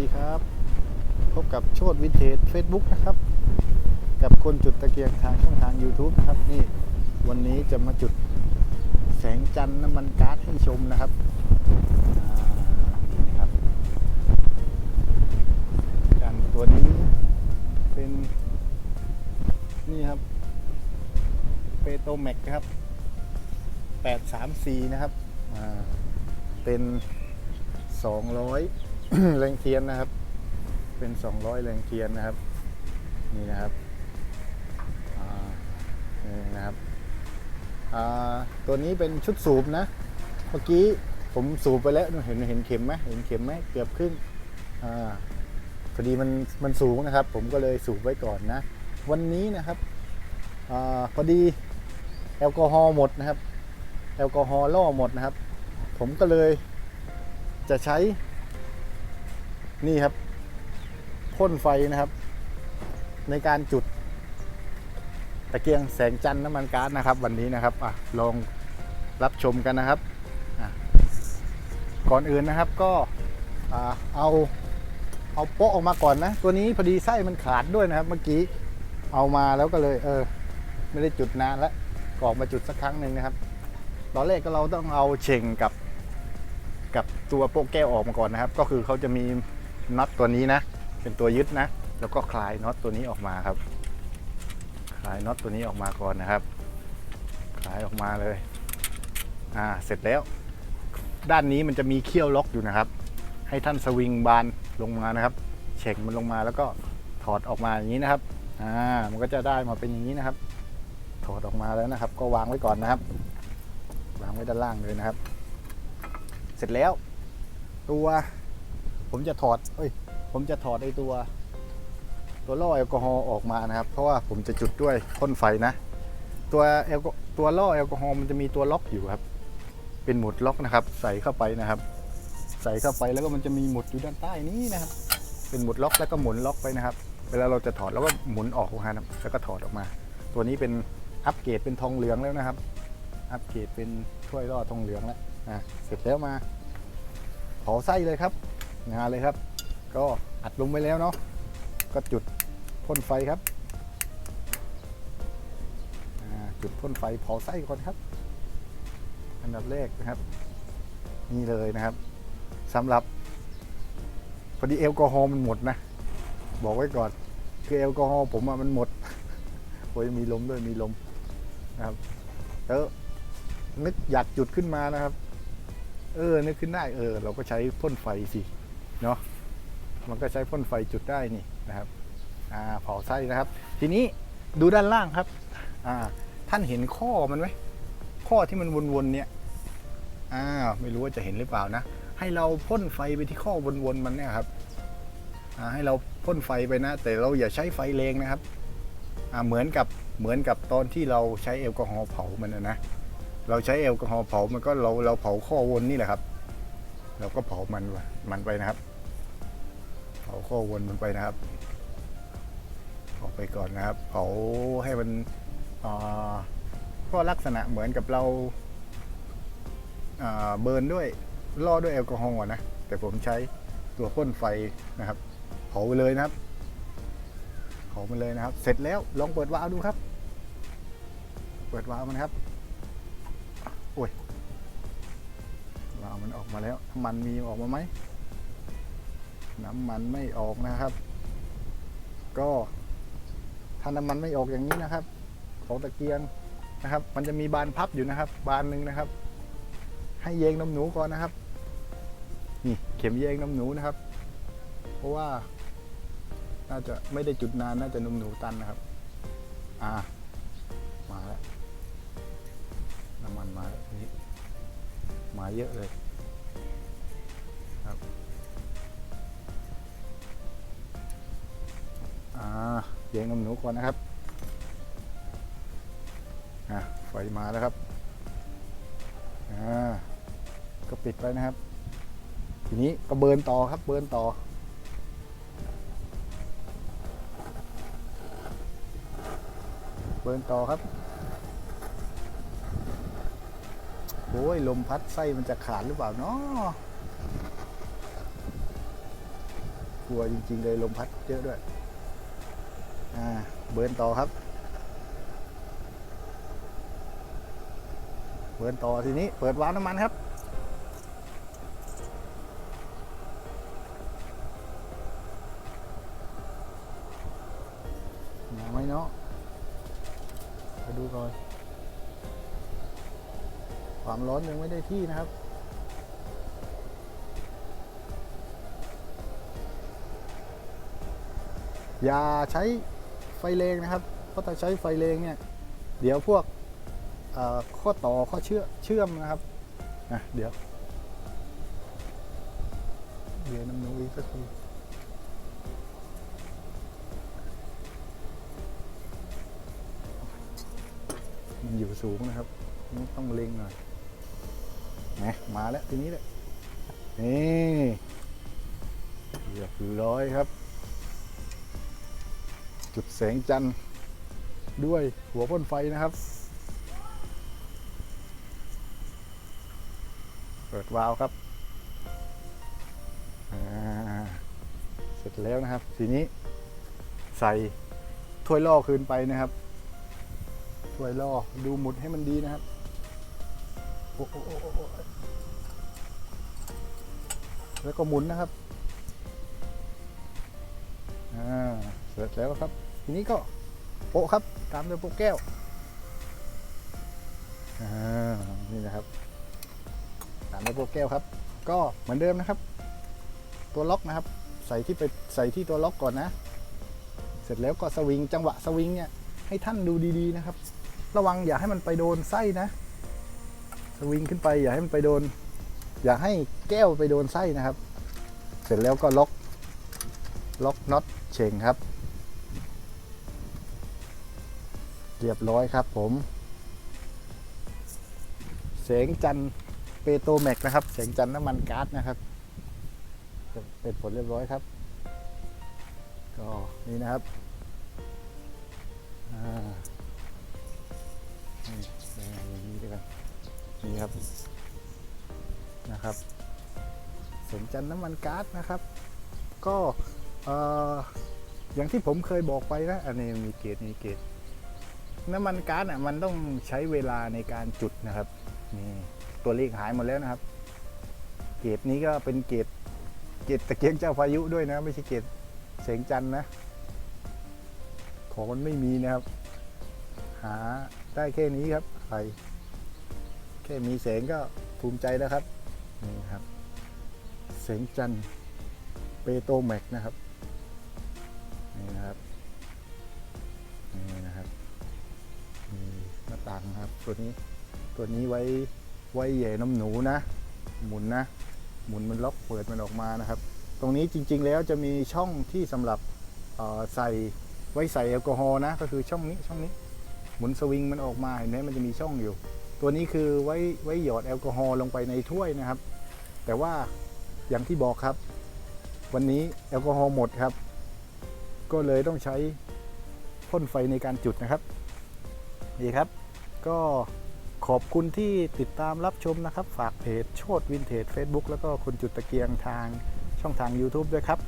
ดีครับ พบกับโชดวินเทจ Facebook นะครับ กับคนจุดตะเกียงทางช่องทาง YouTube นะครับ นี่วันนี้จะมาจุดแสงจันทร์น้ำมันก๊าซให้ชมนะครับนี่นะครับจันทร์ตัวนี้เป็นนี่ครับเปโตแม็กครับ 834 นะครับ เป็น 200 แรงเทียนนะครับ เป็น200แรงเทียนนะครับ นี่นะครับนี่นะครับตัวนี้เป็นชุดสูบนะ เมื่อกี้ผมสูบไปแล้วเห็นเห็นเข็มไหมเห็นเข็มไหมเกือบครึ่งอพอดีมันมันสูงนะครับ ผมก็เลยสูบไว้ก่อนนะ วันนี้นะครับอพอดีแอลกอฮอล์หมดนะครับ แอลกอฮอล์ล่อหมดนะครับ ผมก็เลยจะใช้ นี่ครับพ่นไฟนะครับ ในการจุดตะเกียงแสงจันทร์น้ำมันก๊าซนะครับ วันนี้นะครับอะลองรับชมกันนะครับ ก่อนอื่นนะครับก็เอาเอาโป๊ะออกมาก่อนนะ ตัวนี้พอดีไส้มันขาดด้วยนะครับ เมื่อกี้เอามาแล้วก็เลยเออ ไม่ได้จุดนานแล้วกออกมาจุดสักครั้งหนึ่งนะครับ ตอนแรกก็เราต้องเอาเชงกับ กับตัวโป๊ะแก้วออกมาก่อนนะครับ ก็คือเขาจะมี น็อตตัวนี้นะ เป็นตัวยึดนะ แล้วก็คลายน็อตตัวนี้ออกมาครับ คลายน็อตตัวนี้ออกมาก่อนนะครับ คลายออกมาเลย อ่า เสร็จแล้ว ด้านนี้มันจะมีเขี้ยวล็อกอยู่นะครับ ให้ท่านสวิงบานลงมานะครับ เช็คมันลงมาแล้วก็ถอดออกมาอย่างนี้นะครับ อ่า มันก็จะได้มาเป็นอย่างนี้นะครับ ถอดออกมาแล้วนะครับ ก็วางไว้ก่อนนะครับ วางไว้ด้านล่างเลยนะครับ เสร็จแล้วตัว ผมจะถอดเอ้ย ผมจะถอดไอตัว ตัวล่อแอลกอฮอล์ออกมานะครับ เพราะว่าผมจะจุดด้วยพ่นไฟนะ ตัวแอลกอตัวล่อแอลกอฮอล์มันจะมีตัวล็อกอยู่ครับ เป็นหมุดล็อกนะครับ ใส่เข้าไปนะครับ ใส่เข้าไปแล้วก็มันจะมีหมุดอยู่ด้านใต้นี้นะครับ เป็นหมุดล็อกแล้วก็หมุนล็อกไปนะครับ เวลาเราจะถอดแล้วก็หมุนออกนะครับแล้วก็ถอดออกมา ตัวนี้เป็นอัปเกรดเป็นทองเหลืองแล้วนะครับ อัปเกรดเป็นถ้วยล่อทองเหลืองแล้วอะเสร็จแล้วมาเผาไส้เลยครับ งานเลยครับ ก็อัดลงไปแล้วเนาะก็จุดพ่นไฟครับจุดพ่นไฟเผาไส้ก่อนครับ อันดับแรกนะครับ นี่เลยนะครับสำหรับพอดีแอลกอฮอล์มันหมดนะ บอกไว้ก่อนคือแอลกอฮอล์ผมอะมันหมดโอ้ยมีลมด้วยมีลมนะครับแล้วนึกอยากจุดขึ้นมานะครับ เออนึกขึ้นได้เออ เราก็ใช้พ่นไฟสิ เนาะมันก็ใช้พ่นไฟจุดได้นี่นะครับอ่าเผาไส้นะครับ ทีนี้ดูด้านล่างครับอ่าท่านเห็นข้อมันไหมข้อที่มันวนๆเนี่ยอ่าไม่รู้ว่าจะเห็นหรือเปล่านะ ให้เราพ่นไฟไปที่ข้อวนๆมันเนี่ยครับอ่าให้เราพ่นไฟไปนะ แต่เราอย่าใช้ไฟแรงนะครับอ่าเหมือนกับเหมือนกับตอนที่เราใช้แอลกอฮอล์เผามันนะนะเราใช้แอลกอฮอล์เผามันก็เราเราเผาข้อวนนี่แหละครับ เราก็เผามันมันไปนะครับ เผาข้อวนมันไปนะครับเผาไปก่อนนะครับ เผาให้มันก็ลักษณะเหมือนกับเราอ่าเบิร์นด้วยล่อด้วยแอลกอฮอล์นะ แต่ผมใช้ตัวพ่นไฟนะครับ เผาไปเลยนะครับ เผาไปเลยนะครับ เสร็จแล้วลองเปิดวาล์วดูครับ เปิดวาล์วมันครับโอ้ยวาล์วมันออกมาแล้ว มันมีออกมาไหม น้ำมันไม่ออกนะครับ ก็ถ้าน้ำมันไม่ออกอย่างนี้นะครับ ของตะเกียงนะครับ มันจะมีบานพับอยู่นะครับ บานหนึ่งนะครับ ให้เยงน้ำหนูก่อนนะครับ นี่เข็มเยงน้ำหนูนะครับ เพราะว่า น่าจะไม่ได้จุดนานน่าจะน้ำหนูตันนะครับ อ่า มาแล้วน้ำมันมาแล้วนี่มาเยอะเลย เยงน้ำหนูก่อนนะครับอะไฟมาแล้วครับอ่าก็ปิดไปนะครับ ทีนี้ก็เบิร์นต่อครับเบิร์นต่อเบิร์นต่อครับโอ้ยลมพัดไส้มันจะขาดหรือเปล่าเนาะกลัวจริง ๆ เลยลมพัดเยอะด้วย อ่าเบิร์นต่อครับ เบิร์นต่อทีนี้เปิดวาล์วน้ำมันครับมาไหมเนาะมาดูก่อนความร้อนยังไม่ได้ที่นะครับอย่าใช้ ไฟแรงนะครับ เพราะถ้าใช้ไฟแรงเนี่ย เดี๋ยวพวกข้อต่อข้อเชื่อเชื่อมนะครับนะเดี๋ยวเดี๋ยวน้ำหนูอีกสักทีมันอยู่สูงนะครับ ต้องเล็งหน่อยนะมาแล้วทีนี้แหละนี่เรียบร้อยครับ จุดแสงจันทร์ด้วยหัวพ่นไฟนะครับ เปิดวาล์วครับ เสร็จแล้วนะครับ ทีนี้ใส่ถ้วยล่อคืนไปนะครับถ้วยล่อดูหมุดให้มันดีนะครับแล้วก็หมุนนะครับ ร็จแล้วครับ ทีนี้ก็โปะครับ ตามด้วยโปะแก้วนี่นะครับ ตามด้วยโปะแก้วครับ ก็เหมือนเดิมนะครับ ตัวล็อกนะครับ ใส่ที่ไปใส่ที่ตัวล็อกก่อนนะ เสร็จแล้วก็สวิงจังหวะสวิงเนี่ยให้ท่านดูดีๆนะครับ ระวังอย่าให้มันไปโดนไส้นะ สวิงขึ้นไปอย่าให้มันไปโดน อย่าให้แก้วไปโดนไส้นะครับ เสร็จแล้วก็ล็อกล็อกน็อตเชงครับ เรียบร้อยครับผมแสงจันเปโตแม็กนะครับแสงจันน้ำมันก๊าซนะครับเป็นผลเรียบร้อยครับ ก็นี่นะครับอ่านี่อย่างนี้ด้วยกันนี่ครับนะครับแสงจันน้ำมันก๊าซนะครับ ก็เอ่ออย่างที่ผมเคยบอกไปนะอันนี้มีเกตมีเกต น้ำมันก๊าซอะมันต้องใช้เวลาในการจุดนะครับนี่ตัวเลขหายหมดแล้วนะครับ เกตนี้ก็เป็นเกตเกตตะเกียงเจ้าพายุด้วยนะ ไม่ใช่เกตแสงจันนะ ของมันไม่มีนะครับ หาได้แค่นี้ครับใครแค่มีแสงก็ภูมิใจแล้วครับนี่ครับแสงจันเปโตแม็กนะครับนี่นะครับ ต่างนะครับ ตัวนี้ตัวนี้ไว้ไว้แหย่น้ำหนูนะ หมุนนะ หมุนมันล็อกเปิดมันออกมานะครับ ตรงนี้จริง ๆ แล้วจะมีช่องที่สำหรับใส่ไว้ใส่แอลกอฮอล์นะ ก็คือช่องนี้ช่องนี้ หมุนสวิงมันออกมาเห็นไหมมันจะมีช่องอยู่ ตัวนี้คือไว้ไว้หยอดแอลกอฮอล์ลงไปในถ้วยนะครับ แต่ว่าอย่างที่บอกครับ วันนี้แอลกอฮอล์หมดครับ ก็เลยต้องใช้พ่นไฟในการจุดนะครับนี่ครับ ก็ขอบคุณที่ติดตามรับชมนะครับ ฝากเพจโชดวินเทจ Facebook แล้วก็คุณจุดตะเกียงทางช่องทาง YouTube ด้วยครับ